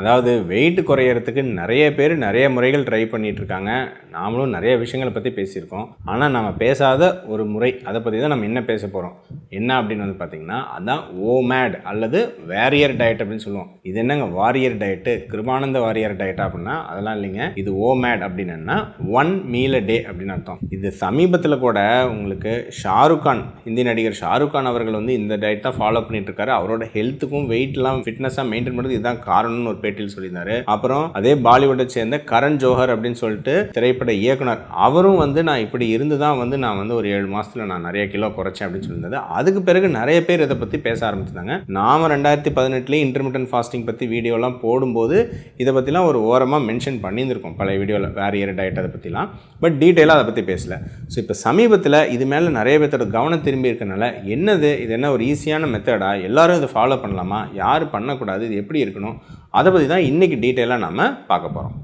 அதாவது வெயிட் குறையறதுக்கு நிறைய பேர் நிறைய முறைகள் ட்ரை பண்ணிட்டு இருக்காங்க நாமளும் நிறைய விஷயங்களை பற்றி பேசியிருக்கோம். ஆனால் நம்ம பேசாத ஒரு முறை அதை பற்றி தான் நம்ம என்ன பேச போகிறோம் என்ன அப்படின்னு வந்து பார்த்தீங்கன்னா அதுதான் ஓமேட் அல்லது வேரியர் டயட் அப்படின்னு சொல்லுவோம். இது என்னங்க? வாரியர் டயட்டு கிருபானந்த வாரியர் டயட்டா அப்படின்னா அதெல்லாம் இல்லைங்க. இது ஓமேட் அப்படின்னா ஒன் மீல் டே அப்படின்னு அர்த்தம். இது சமீபத்தில் கூட உங்களுக்கு ஷாருக் கான் ஹிந்தி நடிகர் ஷாருக் கான் அவர்கள் வந்து இந்த டயட் தான் ஃபாலோ பண்ணிட்டு இருக்காரு அவரோட ஹெல்த்துக்கும் வெயிட்லாம் ஃபிட்னஸாக மெயின்டைன் பண்ணுறது இதுதான் காரணம்னு ஒரு பேட்டியில் சொல்லியிருந்தாரு. அப்புறம் அதே பாலிவுட்டை சேர்ந்த கரண் ஜோஹர் அப்படின்னு சொல்லிட்டு திரைப்பட இயக்குனர். அவரும் வந்து நான் இப்படி இருந்து தான் வந்து நான் வந்து ஒரு ஏழு மாசத்துல நான் நிறைய கிலோ குறைச்சேன் அப்படின்னு சொல்லியிருந்தது அதுக்கு பிறகு நிறைய பேர் இதை பற்றி பேச ஆரம்பிச்சிருந்தாங்க. நாம ரெண்டாயிரத்தி பதினெட்டுலேயே இன்டர்மீடியன் ஃபாஸ்டிங் பற்றி வீடியோலாம் போடும்போது இதை பற்றிலாம் ஒரு ஓரமாக மென்ஷன் பண்ணியிருந்திருக்கோம். பழைய வீடியோவில் வேற இயர் டயட் அதை பற்றிலாம் பட் டீட்டெயிலாக அதை பற்றி பேசல. ஸோ இப்போ சமீபத்தில் இது மேலே நிறைய பேர்த்தோட கவனம் திரும்பி இருக்கனால என்னது இது என்ன ஒரு ஈஸியான மெத்தடா எல்லாரும் இதை ஃபாலோ பண்ணலாமா யார் பண்ணக்கூடாது இது எப்படி இருக்கணும் அதை பற்றி தான் இன்றைக்கி டீட்டெயிலாக நம்ம பார்க்க போகிறோம்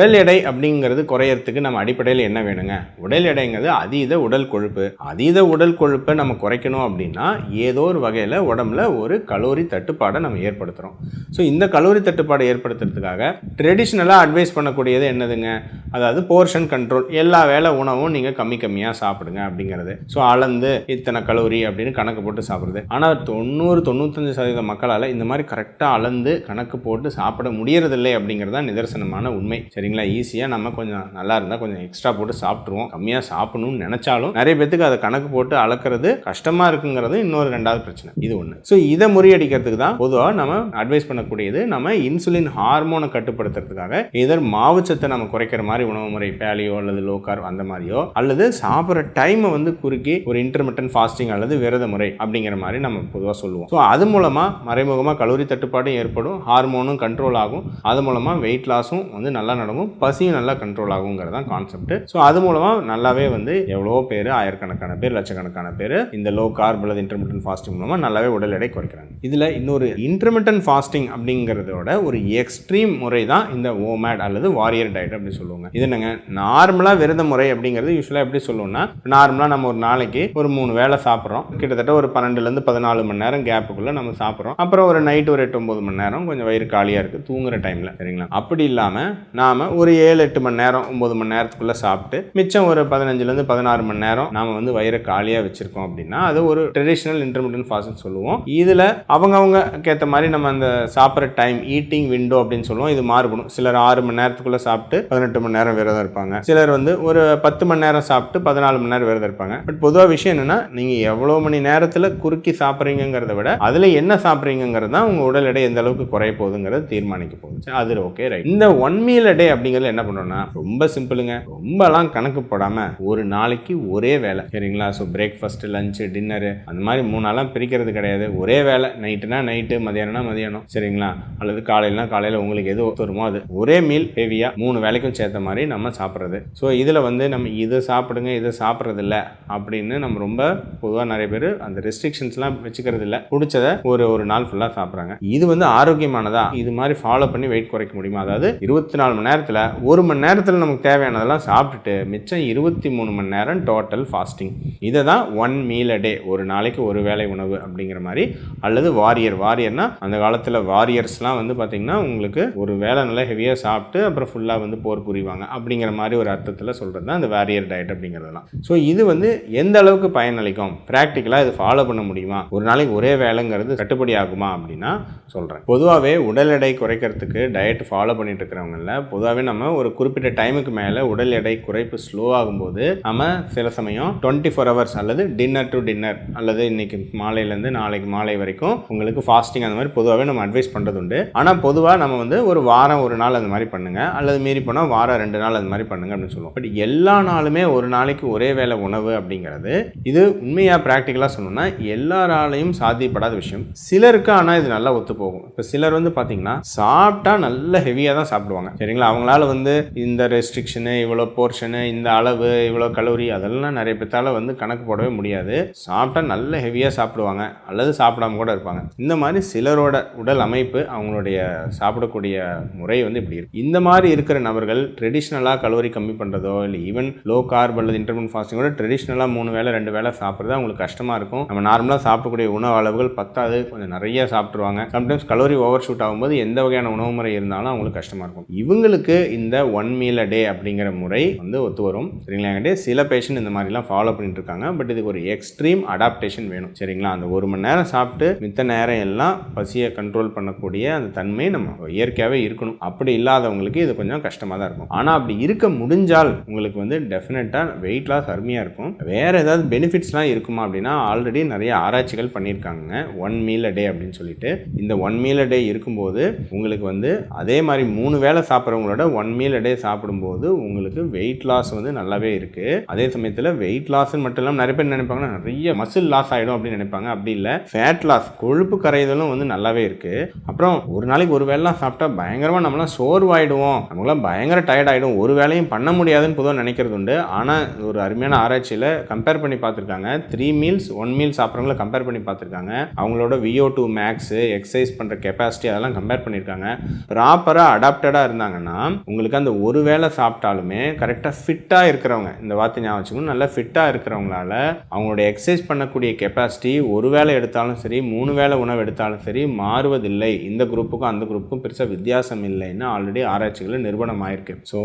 உடல் எடை அப்படிங்கிறது குறையறதுக்கு நம்ம அடிப்படையில் என்ன வேணுங்க? உடல் எடைங்கிறது அதீத உடல் கொழுப்பு. அதீத உடல் கொழுப்பை நம்ம குறைக்கணும் அப்படின்னா ஏதோ ஒரு வகையில் உடம்புல ஒரு கலோரி தட்டுப்பாடை நம்ம ஏற்படுத்துகிறோம் ஸோ இந்த கலோரி தட்டுப்பாடை ஏற்படுத்துறதுக்காக ட்ரெடிஷ்னலாக அட்வைஸ் பண்ணக்கூடியது என்னதுங்க? அதாவது போர்ஷன் கண்ட்ரோல் எல்லா வேலை உணவும் நீங்கள் கம்மி கம்மியாக சாப்பிடுங்க அப்படிங்கிறது. ஸோ அளந்து இத்தனை கலோரி அப்படின்னு கணக்கு போட்டு சாப்பிட்றது. ஆனால் தொண்ணூறு தொண்ணூத்தஞ்சு சதவீத மக்களால் இந்த மாதிரி கரெக்டாக அளந்து கணக்கு போட்டு சாப்பிட முடியறதில்லை அப்படிங்கிறது தான் நிதர்சனமான உண்மை. சரிங்களா ஈஸியாக நம்ம கொஞ்சம் நல்லா இருந்தால் கொஞ்சம் எக்ஸ்ட்ரா போட்டு சாப்பிட்ருவோம் கம்மியாக சாப்பிடணும்னு நினச்சாலும் நிறைய பேத்துக்கு அதை கணக்கு போட்டு அளக்கிறது கஷ்டமாக இருக்குங்கிறது இன்னொரு ரெண்டாவது பிரச்சனை. இது ஒன்று ஸோ இதை முறியடிக்கிறதுக்கு தான் பொதுவாக நம்ம அட்வைஸ் பண்ணக்கூடியது நம்ம இன்சுலின் ஹார்மோனை கட்டுப்படுத்துறதுக்காக இதர் மாவுச்சத்தை நம்ம குறைக்கிற மாதிரி உணவு முறை பேலியோ அல்லது லோ கார்ப் அந்த மாதிரியோ அல்லது சாப்பிட்ற டைமை வந்து குறுக்கி ஒரு இன்டர்மீடியன் ஃபாஸ்டிங் அல்லது விரத முறை அப்படிங்கிற மாதிரி நம்ம பொதுவாக சொல்லுவோம். ஸோ அது மூலமாக மறைமுகமாக கலோரி தட்டுப்பாடும் ஏற்படும் ஹார்மோனும் கண்ட்ரோல் ஆகும். அது மூலமாக வெயிட் லாஸும் வந்து நல்லா நடக்கும். பசியும் நல்லா கண்ட்ரோல் ஆகுங்கிறது தான் கான்செப்ட் ஸோ அது மூலமாக நல்லாவே வந்து எவ்வளோ பேர் ஆயிரக்கணக்கான பேர் லட்சக்கணக்கான பேர் இந்த லோ கார்ப் அல்லது இன்டர்மீடியன் ஃபாஸ்டிங் மூலமாக நல்லாவே உடல் எடை குறைக்கிறாங்க. இதில் இன்னொரு இன்டர்மீடியன் ஃபாஸ்டிங் அப்படிங்கிறதோட ஒரு எக்ஸ்ட்ரீம் முறை தான் இந்த ஓமேட் அல்லது வாரியர் டயட் அப்படி சொல்லுவாங்க. இது என்னங்க? நார்மலாக விரத முறை அப்படிங்கிறது யூஸ்வலாக எப்படி சொல்லுவோம்னா நார்மலாக நம்ம ஒரு நாளைக்கு ஒரு மூணு வேளை சாப்பிட்றோம். கிட்டத்தட்ட ஒரு பன்னெண்டுலேருந்து பதினாலு மணி நேரம் கேப்புக்குள்ளே நம்ம சாப்பிட்றோம். அப்புறம் ஒரு நைட் ஒரு எட்டு ஒம்பது மணி நேரம் கொஞ்சம் வயிறு காலியாக இருக்குது தூங்குற டைமில் சரிங்களா? அப்படி இல்லாமல் நாம் ஒரு ஏழு எட்டு மணி நேரம் ஒம்பது மணி நேரத்துக்குள்ளே சாப்பிட்டு மிச்சம் ஒரு பதினஞ்சுலேருந்து பதினாறு மணி நேரம் நாம் வந்து வயிறை காலியாக வச்சுருக்கோம் அப்படின்னா அது ஒரு ட்ரெடிஷ்னல் இன்டர்மீடியன் ஃபாஸ்ட்னு சொல்லுவோம். இதில் அவங்கவுங்க ஏற்ற மாதிரி நம்ம அந்த சாப்பிட்ற டைம் ஈட்டிங் விண்டோ அப்படின்னு சொல்லுவோம். இது மாறுபடும். சிலர் ஆறு மணி நேரத்துக்குள்ளே சாப்பிட்டு பதினெட்டு மணி நேரம் விரதம் இருப்பாங்க. சிலர் வந்து ஒரு பத்து மணி நேரம் சாப்பிட்டு பதினாலு மணி நேரம் விரதம் இருப்பாங்க. பட் பொதுவாக விஷயம் என்னென்னா நீங்கள் எவ்வளோ மணி நேரத்தில் குறுக்கி சாப்பிட்றீங்கிறத விட அதில் என்ன சாப்பிட்றீங்கிறது தான் உங்கள் உடல் எடை எந்த அளவுக்கு குறைய போகுதுங்கிறத தீர்மானிக்க போகுது. அது ஓகே ரைட் இந்த ஒன் மீல் டே அப்படிங்கிறது என்ன பண்ணணும்னா ரொம்ப சிம்பிளுங்க. ரொம்பலாம் கணக்கு போடாமல் ஒரு நாளைக்கு ஒரே வேலை. சரிங்களா? ஸோ பிரேக்ஃபாஸ்ட் லஞ்சு டின்னரு அந்த மாதிரி மூணு நாளாக பிரிக்கிறது கிடையாது. ஒரே வேலை. நைட்டுனா நைட்டு மதியானம்னா மதியானம். சரிங்களா? அல்லது காலையிலனா காலையில் உங்களுக்கு எது ஒத்துருமோ அது. ஒரே மீல் ஹெவியாக மூணு வேலைக்கும் சேர்த்த மாதிரி நம்ம சாப்பிட்றது. ஸோ இதில் வந்து நம்ம இதை சாப்பிடுங்க இதை சாப்பிட்றது இல்லை அப்படின்னு நம்ம ரொம்ப பொதுவாக நிறைய பேர் அந்த ரெஸ்ட்ரிக்ஷன்ஸ்லாம் வச்சுக்கிறது இல்லை பிடிச்சதை ஒரு ஒரு நாள் ஃபுல்லாக சாப்பிட்றாங்க. இது வந்து ஆரோக்கியமானதா? இது மாதிரி ஃபாலோ பண்ணி வெயிட் குறைக்க முடியுமா? அதாவது இருபத்தி நாலு மணி நேரம் நேரத்தில் ஒரு மணி நேரத்தில் நமக்கு தேவையானதெல்லாம் சாப்பிட்டுட்டு மிச்சம் இருபத்தி மூணு மணி நேரம் டோட்டல் ஃபாஸ்டிங் இதை தான் ஒன் மீல் அ டே ஒரு நாளைக்கு ஒரு வேளை உணவு அப்படிங்கிற மாதிரி அல்லது வாரியர் வாரியர்னா அந்த காலத்தில் வாரியர்ஸ்லாம் வந்து பார்த்திங்கன்னா உங்களுக்கு ஒரு வேலை நல்லா ஹெவியாக சாப்பிட்டு அப்புறம் ஃபுல்லாக வந்து போர் புரிவாங்க. அப்படிங்கிற மாதிரி ஒரு அர்த்தத்தில் சொல்கிறது தான் அந்த வாரியர் டயட் அப்படிங்கிறதெல்லாம். ஸோ இது வந்து எந்த அளவுக்கு பயனளிக்கும்? ப்ராக்டிக்கலாக இது ஃபாலோ பண்ண முடியுமா? ஒரு நாளைக்கு ஒரே வேலைங்கிறது கட்டுப்படி ஆகுமா அப்படின்னா சொல்கிறேன் பொதுவாகவே உடல் எடை குறைக்கிறதுக்கு டயட் ஃபாலோ பண்ணிட்டு இருக்கிறவங்கள பொதுவாகவே நம்ம ஒரு குறிப்பிட்ட டைமுக்கு மேலே உடல் எடை குறைப்பு ஸ்லோ ஆகும்போது நம்ம சில சமயம் டுவெண்ட்டி ஃபோர் ஹவர்ஸ் அல்லது டின்னர் டு டின்னர் அல்லது இன்னைக்கு மாலையிலேருந்து நாளைக்கு மாலை வரைக்கும் உங்களுக்கு ஃபாஸ்டிங் அந்த மாதிரி பொதுவாகவே நம்ம அட்வைஸ் பண்ணுறது உண்டு ஆனால் பொதுவாக நம்ம வந்து ஒரு வாரம் ஒரு நாள் அந்த மாதிரி பண்ணுங்க. அல்லது மீறி போனால் வாரம் ரெண்டு நாள் அந்த மாதிரி பண்ணுங்க அப்படின்னு சொல்லுவோம். பட் எல்லா நாளுமே ஒரு நாளைக்கு ஒரே வேளை உணவு அப்படிங்கிறது இது உண்மையாக ப்ராக்டிக்கலாக சொல்லணும்னா எல்லாராலையும் சாத்தியப்படாத விஷயம். சிலருக்கு ஆனால் இது நல்லா ஒத்து போகும் இப்போ சிலர் வந்து பார்த்தீங்கன்னா சாப்பிட்டா நல்ல ஹெவியாக தான் சாப்பிடுவாங்க. சரிங்களா? அவங்க அவங்களால வந்து இந்த ரெஸ்ட்ரிக்ஷனு இவ்வளோ போர்ஷனு இந்த அளவு இவ்வளோ கலோரி அதெல்லாம் நிறைய பேர்த்தால் வந்து கணக்கு போடவே முடியாது. சாப்பிட்டா நல்ல ஹெவியாக சாப்பிடுவாங்க. அல்லது சாப்பிடாம கூட இருப்பாங்க. இந்த மாதிரி சிலரோட உடல் அமைப்பு அவங்களுடைய சாப்பிடக்கூடிய முறை வந்து இப்படி இருக்கு. இந்த மாதிரி இருக்கிற நபர்கள் ட்ரெடிஷ்னலாக கலோரி கம்மி பண்ணுறதோ இல்லை ஈவன் லோ கார்ப் அல்லது இன்டர்மீடியன் ஃபாஸ்டிங்கோட ட்ரெடிஷ்னலாக மூணு வேளை ரெண்டு வேளை சாப்பிட்றது அவங்களுக்கு கஷ்டமாக இருக்கும். நம்ம நார்மலாக சாப்பிடக்கூடிய உணவு அளவுகள் பத்தாது. கொஞ்சம் நிறைய சாப்பிட்ருவாங்க சம்டைம்ஸ் கலோரி ஓவர் ஷூட் ஆகும்போது எந்த வகையான உணவு முறை இருந்தாலும் அவங்களுக்கு கஷ்டமாக இருக்கும். இவங்களுக்கு இந்த ஒன் மீல் அ டே அப்படிங்கிற முறை வந்து ஒத்து வரும். சரிங்களா? என்கிட்ட சில பேஷண்ட் இந்த மாதிரிலாம் ஃபாலோ பண்ணிட்டு இருக்காங்க பட் இதுக்கு ஒரு எக்ஸ்ட்ரீம் அடாப்டேஷன் வேணும். சரிங்களா? அந்த ஒரு மணி நேரம் சாப்பிட்டு மித்த நேரம் எல்லாம் பசியை கண்ட்ரோல் பண்ணக்கூடிய அந்த தன்மை நம்ம இயற்கையாகவே இருக்கணும். அப்படி இல்லாதவங்களுக்கு இது கொஞ்சம் கஷ்டமாக தான் இருக்கும். ஆனால் அப்படி இருக்க முடிஞ்சால் உங்களுக்கு வந்து டெஃபினட்டாக வெயிட் லாஸ் அருமையாக இருக்கும். வேறு ஏதாவது பெனிஃபிட்ஸ்லாம் இருக்குமா அப்படின்னா ஆல்ரெடி நிறைய ஆராய்ச்சிகள் பண்ணியிருக்காங்க ஒன் மீல் அ டே அப்படின்னு சொல்லிட்டு. இந்த ஒன் மீல் அ டே இருக்கும்போது உங்களுக்கு வந்து அதே மாதிரி மூணு வேளை சாப்பிட்றவங்களோட ஒன் மீல் அடே சாப்பிடும்போது உங்களுக்கு வெயிட் லாஸ் வந்து நல்லாவே இருக்குது அதே சமயத்தில் வெயிட் லாஸ்ன்னு மட்டும் இல்லாமல் நிறைய பேர் நினைப்பாங்கன்னா நிறைய மசில் லாஸ் ஆகிடும் அப்படின்னு நினைப்பாங்க. அப்படி இல்லை. ஃபேட் லாஸ் கொழுப்பு கரைதலும் வந்து நல்லாவே இருக்குது அப்புறம் ஒரு நாளைக்கு ஒரு வேலைலாம் சாப்பிட்டா பயங்கரமாக நம்மளாம் சோர்வாயிடுவோம். நம்மளாம் பயங்கர டயர்ட் ஆகிடும் ஒரு வேலையும் பண்ண முடியாதுன்னு பொதுவாக நினைக்கிறது உண்டு. ஆனால் ஒரு அருமையான ஆராய்ச்சியில் கம்பேர் பண்ணி பார்த்துருக்காங்க. த்ரீ மீல்ஸ் ஒன் மீல் சாப்பிட்றவங்கள கம்பேர் பண்ணி பார்த்துருக்காங்க. அவங்களோட விஓ டூ மேக்ஸு எக்ஸசைஸ் பண்ணுற கெப்பாசிட்டி அதெல்லாம் கம்பேர் பண்ணியிருக்காங்க. ப்ராப்பராக அடாப்டடாக இருந்தாங்கன்னா உங்களுக்கு அந்த ஒரு வேளை சாப்பிட்டாலுமே கரெக்டாக ஃபிட்டாக இருக்கிறவங்க. இந்த வார்த்தை ஞாபகம் வச்சுக்கணும். நல்லா ஃபிட்டாக இருக்கிறவங்களால அவங்களோட எக்ஸசைஸ் பண்ணக்கூடிய கெப்பாசிட்டி ஒரு வேளை எடுத்தாலும் சரி மூணு வேளை உணவு எடுத்தாலும் சரி மாறுவதில்லை. இந்த குரூப்புக்கும் அந்த குரூப்புக்கும் பெருசாக வித்தியாசம் இல்லைன்னு ஆல்ரெடி ஆராய்ச்சிகளில் நிறுவனம் ஆயிருக்கு ஸோ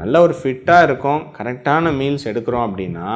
நல்ல ஒரு ஃபிட்டாக இருக்கும். கரெக்டான மீல்ஸ் எடுக்கிறோம் அப்படின்னா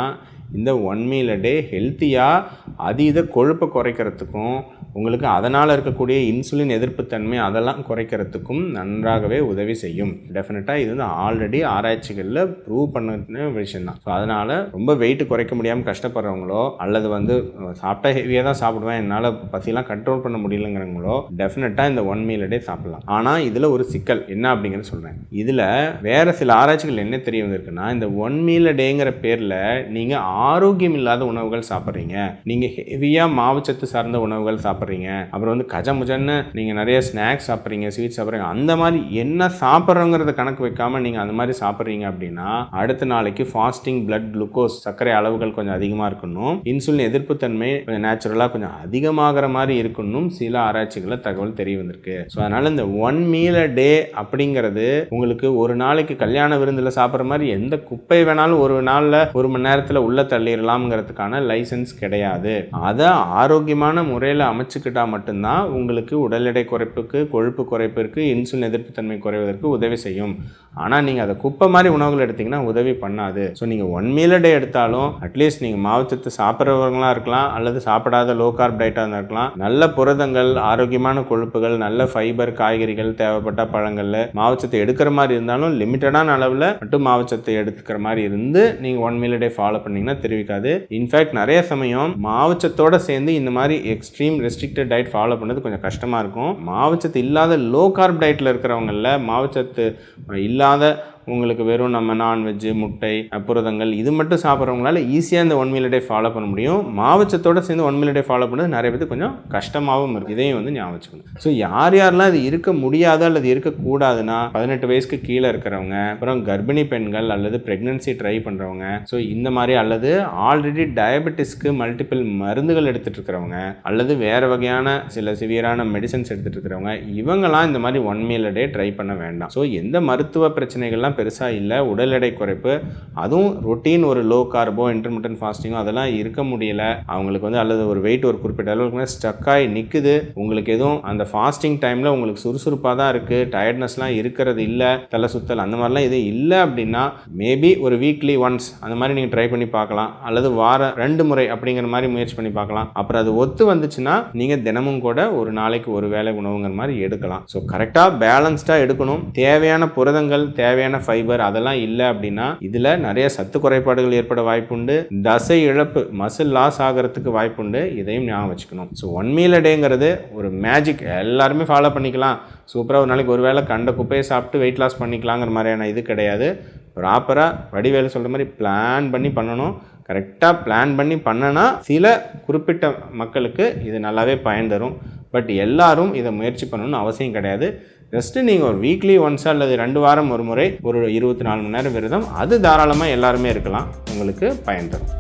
இந்த ஒன் மீல் டே ஹெல்த்தியாக அதீத கொழுப்பை குறைக்கிறதுக்கும் உங்களுக்கு அதனால் இருக்கக்கூடிய இன்சுலின் எதிர்ப்புத்தன்மை அதெல்லாம் குறைக்கிறதுக்கும் நன்றாகவே உதவி செய்யும். டெஃபினட்டாக இது வந்து ஆல்ரெடி ஆராய்ச்சிகளில் ப்ரூவ் பண்ண விஷயந்தான் ஸோ அதனால் ரொம்ப வெயிட் குறைக்க முடியாமல் கஷ்டப்படுறவங்களோ அல்லது வந்து சாப்பிட்டா ஹெவியாக தான் சாப்பிடுவேன் என்னால் பசிலாம் கண்ட்ரோல் பண்ண முடியலங்கிறவங்களோ டெஃபினட்டாக இந்த ஒன் மீல் டே சாப்பிடலாம். ஆனால் இதில் ஒரு சிக்கல் என்ன அப்படிங்கிற சொல்கிறேன் இதில் வேறு சில ஆராய்ச்சிகள் என்ன தெரிய வந்திருக்குன்னா இந்த ஒன் மீல் டேங்கிற பேரில் நீங்கள் ஆரோக்கியம் இல்லாத உணவுகள் சாப்பிட்றீங்க. நீங்கள் ஹெவியாக மாவுச்சத்து சார்ந்த உணவுகள் சாப்பிட்றீங்க. அப்புறம் வந்து கஜமுஜன்னு நீங்கள் நிறைய ஸ்நாக்ஸ் சாப்பிட்றீங்க ஸ்வீட் சாப்பிட்றீங்க. அந்த மாதிரி என்ன சாப்பிட்றோங்கிறத கணக்கு வைக்காமல் நீங்கள் அந்த மாதிரி சாப்பிட்றீங்க அப்படின்னா அடுத்த நாளைக்கு ஃபாஸ்டிங் பிளட் குளுக்கோஸ் சர்க்கரை அளவுகள் கொஞ்சம் அதிகமாக இருக்கணும். இன்சுலின் எதிர்ப்புத்தன்மை கொஞ்சம் நேச்சுரலாக கொஞ்சம் அதிகமாகிற மாதிரி இருக்கணும். சில ஆராய்ச்சிகளை தகவல் தெரிய வந்திருக்கு. ஸோ அதனால் இந்த ஒன் மீல் டே அப்படிங்கிறது உங்களுக்கு ஒரு நாளைக்கு கல்யாண விருந்தில் சாப்பிட்ற மாதிரி எந்த குப்பை வேணாலும் ஒரு நாளில் ஒரு மணி நேரத்தில் உள்ள தள்ளிடலாம்ங்கிறதுக்கான லைசன்ஸ் கிடையாது. அதை ஆரோக்கியமான முறையில் அமைச்சுக்கிட்டால் மட்டும்தான் உங்களுக்கு உடல் எடை குறைப்புக்கு கொழுப்பு குறைப்பிற்கு இன்சுலின் எதிர்ப்புத்தன்மை குறைவதற்கு உதவி செய்யும். ஆனால் நீங்கள் அதை குப்பை மாதிரி உணவுகள் எடுத்தீங்கன்னா உதவி பண்ணாது. ஸோ நீங்கள் ஒன் மீல் டே எடுத்தாலும் அட்லீஸ்ட் நீங்கள் மாவுச்சத்து சாப்பிட்றவங்களா இருக்கலாம் அல்லது சாப்பிடாத லோ கார்ப் டயட்டாக இருக்கலாம். நல்ல புரதங்கள் ஆரோக்கியமான கொழுப்புகள் நல்ல ஃபைபர் காய்கறிகள் தேவைப்பட்ட பழங்களில் மாவுச்சத்து எடுக்கிற மாதிரி இருந்தாலும் லிமிட்டடான அளவில் மட்டும் மாவுச்சத்தை எடுத்துக்கிற மாதிரி இருந்து நீங்கள் ஒன் மீல் டே ஃபாலோ பண்ணிங்கன்னா தெரிவிக்காது. இன்ஃபேக்ட் நிறைய சமயம் மாவச்சத்தோட சேர்ந்து இந்த மாதிரி எக்ஸ்ட்ரீம் ரெஸ்ட்ரிக்டட் டயட் ஃபாலோ பண்ணது கொஞ்சம் கஷ்டமாக இருக்கும். மாவச்சத்து இல்லாத லோ கார்ப் டயட்டில் இருக்கிறவங்கள மாவுச்சத்து இல்லாத உங்களுக்கு வெறும் நம்ம நான்வெஜ்ஜு முட்டை புரதங்கள் இது மட்டும் சாப்பிட்றவங்களால ஈஸியாக இந்த ஒன் மீல் டே ஃபாலோ பண்ண முடியும். மாவச்சத்தோடு சேர்ந்து ஒன் மீல் டே ஃபாலோ பண்ணது நிறைய பேருக்கு கொஞ்சம் கஷ்டமாகவும் இருக்குது இதையும் வந்து ஞாபகம் வச்சுக்கணும். ஸோ யார் யாரெல்லாம் இது இருக்க முடியாதோ அல்லது இருக்கக்கூடாதுன்னா பதினெட்டு வயசுக்கு கீழே இருக்கிறவங்க அப்புறம் கர்ப்பிணி பெண்கள் அல்லது ப்ரெக்னென்சி ட்ரை பண்ணுறவங்க ஸோ இந்த மாதிரி அல்லது ஆல்ரெடி டயபெட்டிஸ்க்கு மல்டிபிள் மருந்துகள் எடுத்துகிட்டு இருக்கிறவங்க அல்லது வேறு வகையான சில சிவியரான மெடிசன்ஸ் எடுத்துகிட்டு இருக்கிறவங்க இவங்கெல்லாம் இந்த மாதிரி ஒன் மீல் டே ட்ரை பண்ண வேண்டாம். ஸோ எந்த மருத்துவ பிரச்சனைகள்லாம் பெருசாக இல்லை உடல் எடை குறைப்பு அதுவும் ரொட்டீன் ஒரு லோ கார்போ இன்டர்மீடியன் ஃபாஸ்டிங்கோ அதெல்லாம் இருக்க முடியல. அவங்களுக்கு வந்து அல்லது ஒரு வெயிட் ஒரு குறிப்பிட்ட அளவுக்கு ஸ்டக் ஆகி நிற்குது உங்களுக்கு எதுவும் அந்த ஃபாஸ்டிங் டைமில் உங்களுக்கு சுறுசுறுப்பாக தான் இருக்குது டயர்ட்னஸ்லாம் இருக்கிறது இல்லை தலை சுத்தல் அந்த மாதிரிலாம் எதுவும் இல்லை அப்படின்னா மேபி ஒரு வீக்லி ஒன்ஸ் அந்த மாதிரி நீங்கள் ட்ரை பண்ணி பார்க்கலாம். அல்லது வாரம் ரெண்டு முறை அப்படிங்கிற மாதிரி முயற்சி பண்ணி பார்க்கலாம். அப்புறம் அது ஒத்து வந்துச்சுன்னா நீங்கள் தினமும் கூட ஒரு நாளைக்கு ஒரு வேலை உணவுங்கிற மாதிரி எடுக்கலாம். ஸோ கரெக்டாக பேலன்ஸ்டாக எடுக்கணும். தேவையான புரதங்கள் தேவையான ஃபைபர் அதெல்லாம் இல்லை அப்படின்னா இதில் நிறைய சத்து குறைபாடுகள் ஏற்பட வாய்ப்புண்டு. தசை இழப்பு மசில் லாஸ் ஆகிறதுக்கு வாய்ப்புண்டு. இதையும் ஞாபகம் வச்சுக்கணும். ஸோ ஒன் மீல் டேங்கிறது ஒரு மேஜிக் எல்லாருமே ஃபாலோ பண்ணிக்கலாம். சூப்பராக ஒரு நாளைக்கு ஒரு வேளை கண்ட குப்பையை சாப்பிட்டு வெயிட் லாஸ் பண்ணிக்கலாங்கிற மாதிரியான இது கிடையாது. ப்ராப்பராக வடிவேலு சொல்கிற மாதிரி பிளான் பண்ணி பண்ணணும். கரெக்டாக பிளான் பண்ணி பண்ணனா சில குறிப்பிட்ட மக்களுக்கு இது நல்லாவே பயன் தரும். பட் எல்லாரும் இதை முயற்சி பண்ணணும்னு அவசியம் கிடையாது. ஜஸ்ட்டு நீங்கள் ஒரு வீக்லி ஒன்ஸ் அல்லது ரெண்டு வாரம் ஒரு முறை ஒரு இருபத்தி நாலு மணி நேரம் விரதம் அது தாராளமாக எல்லாருமே இருக்கலாம். உங்களுக்கு பயன் தரும்.